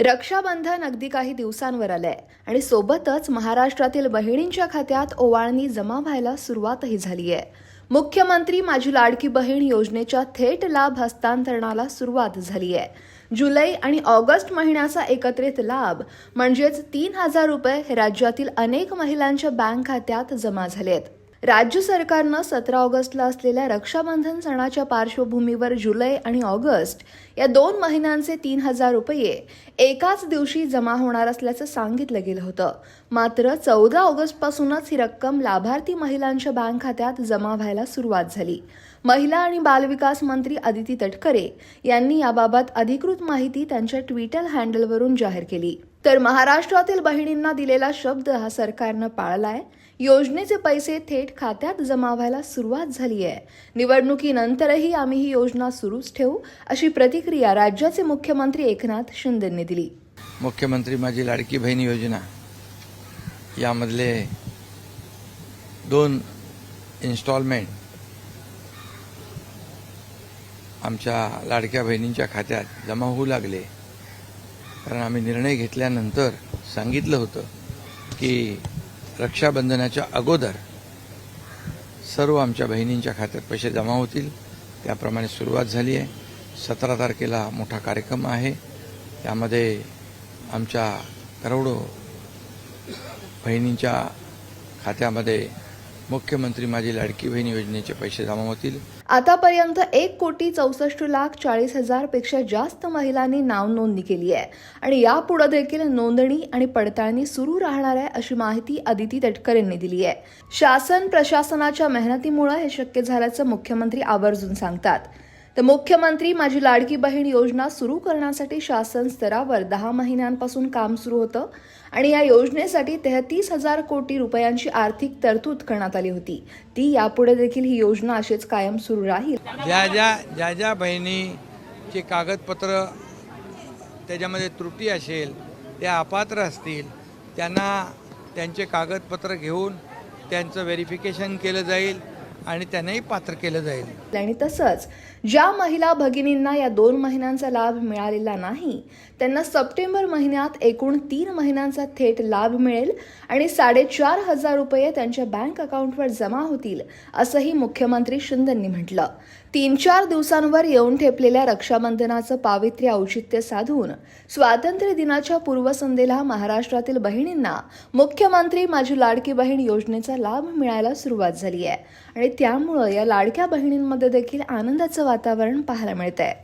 रक्षाबंधन अगदी काही दिवसांवर आलंय आणि सोबतच महाराष्ट्रातील बहिणींच्या खात्यात ओवाळणी जमा व्हायला सुरुवातही झाली आहे मुख्यमंत्री माझी लाडकी बहीण योजनेच्या थेट लाभ हस्तांतरणाला सुरुवात झाली आहे जुलै आणि ऑगस्ट महिन्याचा एकत्रित लाभ म्हणजेच तीन हजार रुपये हे राज्यातील अनेक महिलांच्या बँक खात्यात जमा झालेत. राज्य सरकारनं सतरा ऑगस्टला असलेल्या रक्षाबंधन सणाच्या पार्श्वभूमीवर जुलै आणि ऑगस्ट या दोन महिन्यांचे तीन हजार रुपये एकाच दिवशी जमा होणार असल्याचं सांगितलं गेलं होतं. मात्र चौदा ऑगस्टपासूनच ही रक्कम लाभार्थी महिलांच्या बँक खात्यात जमा व्हायला सुरुवात झाली. महिला आणि बालविकास मंत्री अदिती तटकरे यांनी याबाबत अधिकृत माहिती त्यांच्या ट्विटर हँडलवरून जाहीर केली. तर महाराष्ट्रातील बहिणींना दिलेला शब्द हा सरकारनं पाळलाय. योजनेचे पैसे थेट खात्यात जमा व्हायला सुरुवात झाली आहे. निवडणुकीनंतरही आम्ही ही योजना सुरूच ठेवू अशी प्रतिक्रिया राज्याचे मुख्यमंत्री एकनाथ शिंदेंनी दिली. मुख्यमंत्री माझी लाडकी बहीण योजना. यामधले दोन इन्स्टॉलमेंट आमच्या लाडक्या बहिणींच्या खात्यात जमा होऊ लागले. कारण आम्ही निर्णय घेतल्यानंतर सांगितलं होतं की रक्षाबंधनाच्या अगोदर सर्व आमच्या बहिणींच्या खात्यात पैसे जमा होतील. त्याप्रमाणे सुरुवात झाली आहे. सतरा तारखेला मोठा कार्यक्रम आहे. त्यामध्ये आमच्या करोडो बहिणींच्या खात्यामध्ये मुख्यमंत्री माझी लाडकी बहीण योजनेचे पैसे जमा होतील. आतापर्यंत एक कोटी चौसष्ट लाख चाळीस हजारपेक्षा जास्त महिलांनी नाव नोंदणी केली आहे. आणि यापुढे देखील नोंदणी आणि पडताळणी सुरू राहणार आहे अशी माहिती अदिती तटकरेंनी दिली आहे. शासन प्रशासनाच्या मेहनतीमुळे हे शक्य झाल्याचं मुख्यमंत्री आवर्जून सांगतात. तर मुख्यमंत्री माझी लाडकी बहीण योजना सुरू करण्यासाठी शासन स्तरावर दहा महिन्यांपासून काम सुरू होतं आणि या योजनेसाठी तेहतीस हजार कोटी रुपयांची आर्थिक तरतूद करण्यात आली होती. ती यापुढे देखील ही योजना अशीच कायम सुरू राहील. ज्या ज्या ज्या ज्या बहिणीचे कागदपत्र त्याच्यामध्ये त्रुटी असेल त्या अपात्र असतील त्यांना त्यांचे कागदपत्र घेऊन त्यांचं व्हेरिफिकेशन केलं जाईल. आणि त्यांनाही पात्र केलं जाईल. आणि तसंच ज्या महिला भगिनींना या दोन महिन्यांचा लाभ मिळालेला नाही त्यांना सप्टेंबर महिन्यात एकूण तीन महिन्यांचा थेट लाभ मिळेल आणि साडेचार हजार रुपये त्यांच्या बँक अकाउंटवर जमा होतील असंही मुख्यमंत्री शिंदेंनी म्हटलं. तीन चार दिवसांवर येऊन ठेपलेल्या रक्षाबंधनाचं पावित्र्य औचित्य साधून स्वातंत्र्य दिनाच्या पूर्वसंध्येला महाराष्ट्रातील बहिणींना मुख्यमंत्री माझी लाडकी बहीण योजनेचा लाभ मिळायला सुरुवात झाली आहे. आणि त्यामुळं या लाडक्या बहिणींमध्ये देखील आनंदाचं वातावरण पाहायला मिळतंय.